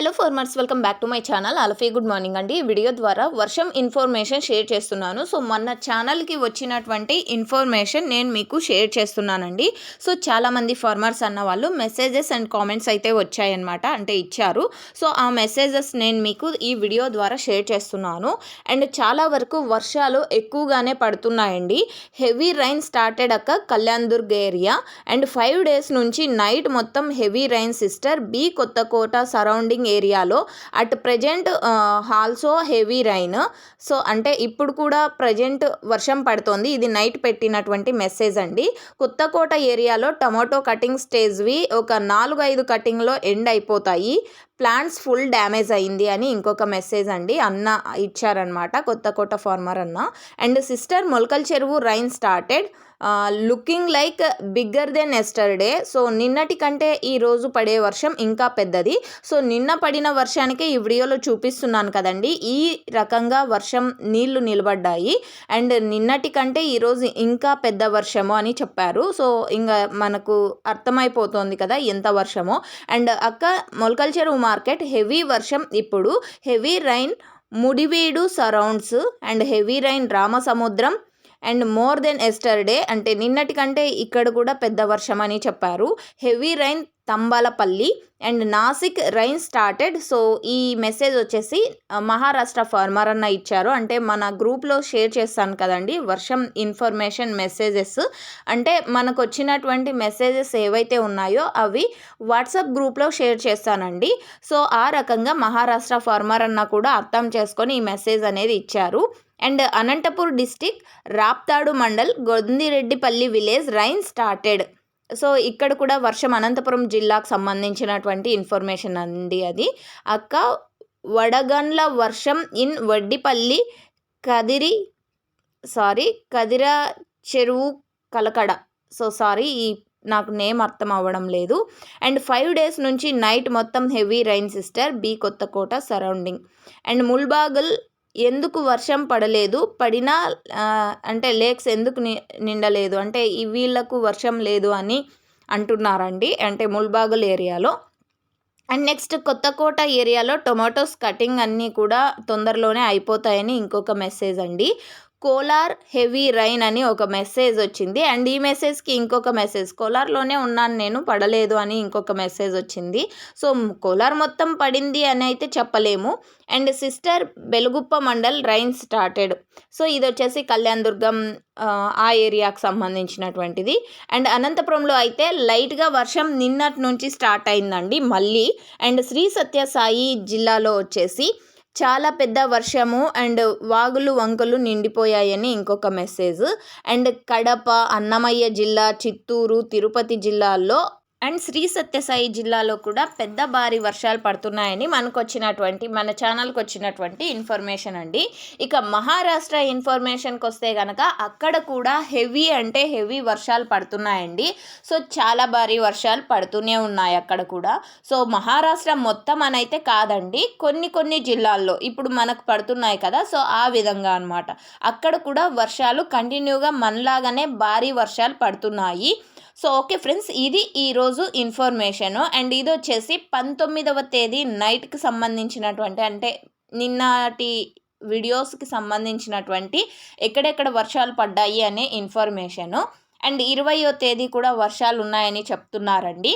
Hello farmers welcome back to my channel అలఫీ good morning అండి. ఈ video ద్వారా వర్షం ఇన్ఫర్మేషన్ షేర్ చేస్తున్నాను. సో మన ఛానల్కి వచ్చినటువంటి ఇన్ఫర్మేషన్ నేను మీకు షేర్ చేస్తున్నానండి. సో చాలామంది ఫార్మర్స్ అన్న వాళ్ళు మెసేజెస్ అండ్ కామెంట్స్ అయితే వచ్చాయన్నమాట అంటే ఇచ్చారు. సో ఆ మెసేజెస్ నేను మీకు ఈ వీడియో ద్వారా షేర్ చేస్తున్నాను. అండ్ చాలా వరకు వర్షాలు ఎక్కువగానే పడుతున్నాయండి. హెవీ రైన్ స్టార్టెడ్ అక్క Kalyandurg area. And five days నుంచి నైట్ మొత్తం heavy rain sister. B Kothakota surrounding ఏరియాలో. At present also heavy rain. So అంటే ఇప్పుడు కూడా ప్రజెంట్ వర్షం పడుతోంది. ఇది నైట్ పెట్టినటువంటి మెసేజ్ అండి. కొత్తకోట ఏరియాలో టమాటో కటింగ్ స్టేజ్వి ఒక నాలుగు ఐదు కటింగ్లో ఎండ్ అయిపోతాయి. ప్లాంట్స్ ఫుల్ డ్యామేజ్ అయింది అని ఇంకొక మెసేజ్ అండి అన్న ఇచ్చారనమాట కొత్త కోట ఫార్మర్ అన్న. And sister Molakalacheruvu rain started looking like bigger then yesterday. So నిన్నటి కంటే ఈరోజు పడే వర్షం ఇంకా పెద్దది. సో నిన్న పడిన వర్షానికే ఈ వీడియోలో చూపిస్తున్నాను కదండి. ఈ రకంగా వర్షం నీళ్ళు నిలబడ్డాయి. అండ్ నిన్నటి కంటే ఈరోజు ఇంకా పెద్ద వర్షము అని చెప్పారు. సో ఇంకా మనకు అర్థమైపోతుంది కదా ఎంత వర్షమో. అండ్ అక్క మొలకల్ చెరువు మార్కెట్ హెవీ వర్షం ఇప్పుడు. Heavy rain Mudivedu surrounds and heavy rain Ramasamudram and more then yesterday అంటే నిన్నటి కంటే ఇక్కడ కూడా పెద్ద వర్షం అని చెప్పారు. Heavy rain Thambalapalli and Nashik rain started. So ఈ మెసేజ్ వచ్చేసి మహారాష్ట్ర ఫార్మర్ అన్న ఇచ్చారు. అంటే మన గ్రూప్లో షేర్ చేస్తాను కదండి వర్షం ఇన్ఫర్మేషన్ మెసేజెస్. అంటే మనకు వచ్చినటువంటి మెసేజెస్ ఏవైతే ఉన్నాయో అవి వాట్సాప్ గ్రూప్లో షేర్ చేస్తానండి. సో ఆ రకంగా మహారాష్ట్ర ఫార్మర్ అన్న కూడా అర్థం చేసుకొని ఈ మెసేజ్ అనేది ఇచ్చారు. And Anantapur district Raptadu mandal Gondireddipalli village rain started. So ఇక్కడ కూడా వర్షం అనంతపురం జిల్లాకు సంబంధించినటువంటి ఇన్ఫర్మేషన్ అండి అది. అక్క వడగండ్ల వర్షం ఇన్ వడ్డిపల్లి కదిరి సారీ కదిర చెరువు కలకడ. సో సారీ ఈ నాకు నేమ్ అర్థం అవ్వడం లేదు. అండ్ ఫైవ్ డేస్ నుంచి నైట్ మొత్తం heavy rain sister B Kothakota surrounding. And Mulbagal ఎందుకు వర్షం పడలేదు? పడినా అంటే లేక్స్ ఎందుకు నిండలేదు? అంటే వీళ్ళకు వర్షం లేదు అని అంటున్నారండి అంటే ముల్బాగుల్ ఏరియాలో. అండ్ నెక్స్ట్ కొత్తకోట ఏరియాలో టొమాటోస్ కటింగ్ అన్నీ కూడా తొందరలోనే అయిపోతాయని ఇంకొక మెసేజ్ అండి. కోలార్ హెవీ రైన్ అని ఒక మెసేజ్ వచ్చింది. అండ్ ఈ మెసేజ్కి ఇంకొక మెసేజ్. కోలార్లోనే ఉన్నాను నేను పడలేదు అని ఇంకొక మెసేజ్ వచ్చింది. సో కోలార్ మొత్తం పడింది అని అయితే చెప్పలేము. And sister Beluguppa mandal rain started. So ఇది వచ్చేసి కళ్యాణ్ దుర్గం ఆ ఏరియాకి సంబంధించినటువంటిది. అండ్ అనంతపురంలో అయితే లైట్గా వర్షం నిన్నటి నుంచి స్టార్ట్ అయిందండి మళ్ళీ. అండ్ శ్రీ సత్యసాయి జిల్లాలో వచ్చేసి చాలా పెద్ద వర్షము అండ్ వాగులు వంకలు నిండిపోయాయని ఇంకొక మెసేజ్ అండ్ కడప అన్నమయ్య జిల్లా చిత్తూరు తిరుపతి జిల్లాల్లో అండ్ శ్రీ సత్యసాయి జిల్లాలో కూడా పెద్ద భారీ వర్షాలు పడుతున్నాయని మనకు వచ్చినటువంటి మన ఛానల్కి వచ్చినటువంటి ఇన్ఫర్మేషన్ అండి. ఇక మహారాష్ట్ర ఇన్ఫర్మేషన్కి వస్తే కనుక అక్కడ కూడా హెవీ అంటే హెవీ వర్షాలు పడుతున్నాయండి. సో చాలా భారీ వర్షాలు పడుతూనే ఉన్నాయి అక్కడ కూడా. సో మహారాష్ట్ర మొత్తం అనైతే కాదండి. కొన్ని కొన్ని జిల్లాల్లో ఇప్పుడు మనకు పడుతున్నాయి కదా సో ఆ విధంగా అనమాట అక్కడ కూడా వర్షాలు కంటిన్యూగా మనలాగానే భారీ వర్షాలు పడుతున్నాయి. సో ఓకే ఫ్రెండ్స్ ఇది ఈరోజు ఇన్ఫర్మేషన్. అండ్ ఇది వచ్చేసి పంతొమ్మిదవ తేదీ నైట్కి సంబంధించినటువంటి అంటే నిన్నటి వీడియోస్కి సంబంధించినటువంటి ఎక్కడెక్కడ వర్షాలు పడ్డాయి అనే ఇన్ఫర్మేషను. అండ్ ఇరవయో తేదీ కూడా వర్షాలు ఉన్నాయని చెప్తున్నారండి.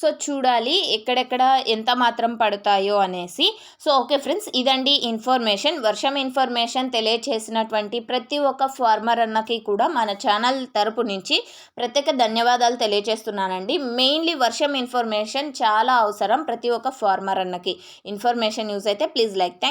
సో చూడాలి ఎక్కడెక్కడ ఎంత మాత్రం పడతాయో అనేసి. సో ఓకే ఫ్రెండ్స్ ఇదండి ఇన్ఫర్మేషన్. వర్షం ఇన్ఫర్మేషన్ తెలియచేసినటువంటి ప్రతి ఒక్క ఫార్మర్ అన్నకి కూడా మన ఛానల్ తరపు నుంచి ప్రత్యేక ధన్యవాదాలు తెలియజేస్తున్నానండి మెయిన్లీ వర్షం ఇన్ఫర్మేషన్ చాలా అవసరం ప్రతి ఒక్క ఫార్మర్ అన్నకి. ఇన్ఫర్మేషన్ యూజ్ అయితే ప్లీజ్ లైక్ థ్యాంక్